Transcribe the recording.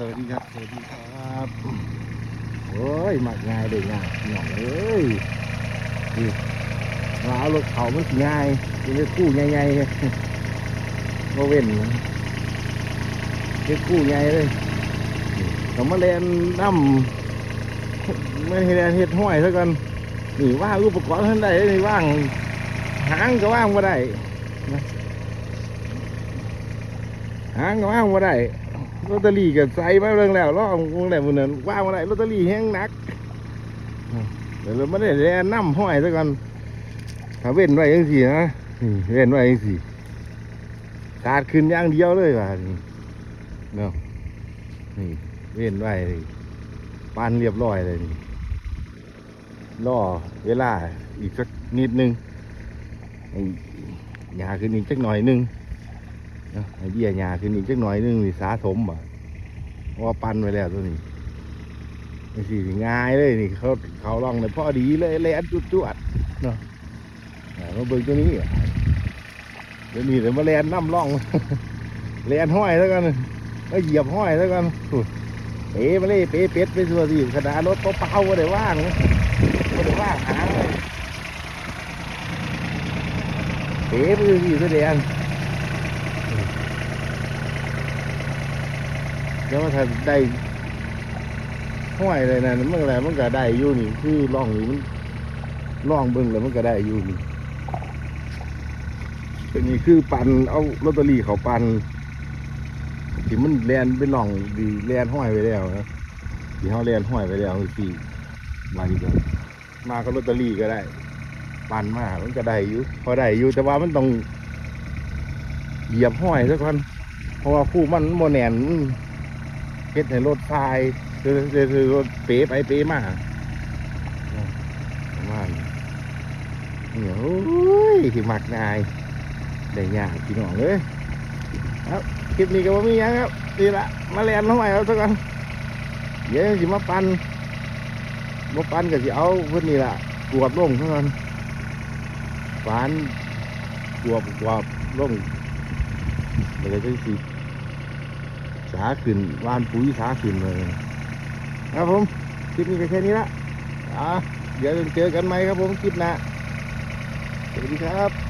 สวัสดีครับ สวัสดีครับ โอ้ยมักง่ายเลยง่ายหน่องเอ้ยมาเอารถเขามันง่ายจะได้กู้ใหญ่ๆมาเว้นนะได้กู้ใหญ่เลยนี่เรามาเล่นน้ำไม่ให้เล่นเฮ็ดห้อยซะกันนี่ว่างอุปกรณ์ท่านใดนี่ว่างหางก็ว่างมาได้หางก็ว่างมาได้ ลอตเตอรี่ก็ใส่มาเรื่องแล้วรอบวงแล้วมือนั้นว่างมาได้ลอตเตอรี่แห้งนักเดี๋ยวเราไม่ได้แนะนำห้อยซะก่อนถ้าเว้นไว้ยังสี่นะเว้นไว้ยังสี่ขาดขึ้นอย่างเดียวเลยว่ะนี่เนาะนี่เว้นไว้ปานเรียบร้อยเลยนี่รอเวลาอีกสักนิดนึงให้หยาขึ้นอีกจักหน่อยนึง ไอ้เบี้ยหญ้าขึ้นอีกจักหน่อยนึงนี่สาสมบ่เพราะว่าปั้นไว้แล้วตัวนี้นี่สิง่ายเลยนี่เขาเขาลองเลยพอดีเลยแลนจุดจวดๆเนาะอ่ามาเบิ่งตัวนี้อะเดี๋ยวนี้เดี๋ยวมาแลนน้ำร่องแลนห้อยแล้วกันแล้วเหยียบห้อยแล้วกันอุ้ยเป๋มาเลยเป๋เป็ดไปตัวสิขนาดรถเปล่าๆก็ได้ว่างนะก็ได้ว่างหางเลยเป๋ไปตัวสิแสดง แล้วมันถ้าได้ห้อยเลยนะมันอะไรมันก็ได้อยู่นี่คือล่องนี่มันล่องเบิ่งแล้วมันก็ได้อยู่นี่ตัวนี้คือปันเอาลอตเตอรี่เขาปันที่มันแลนเป็นล่องดีแลนห้อยไปแล้วนะที่เขาแลนห้อยไปแล้วคือมาดีกว่ามาก็ลอตเตอรี่ก็ได้ ปันมามันก็ได้อยู่พอได้อยู่แต่ว่ามันต้องเหยียบห้อยซะก่อนเพราะว่าคู่มันโมแนน ฮ็ดให้รถพายคือคือคือรถเป๋ไปเป๋มาประมาณนี้เนี่ยโอ้ยที่มักนายได้ยากพี่น้องเลยครับคลิปนี้ก็บ่มีหยังครับนี่ละมาเรียนน้องใหม่เอาซะก่อนเดี๋ยวสิมาปันมาปันก็สิเอาเพิ่นนี่ละกวบลงซะก่อนฟานกวบกวบลงแล้วก็จะสิาขึ้นวานปุ๋ยขาขึ้นเลยครับผมคลิปนี้ก็แค่นี้ละอะเดี๋ยวเจอกันใหม่ครับผมคลิปหน้าสวัสดีครับ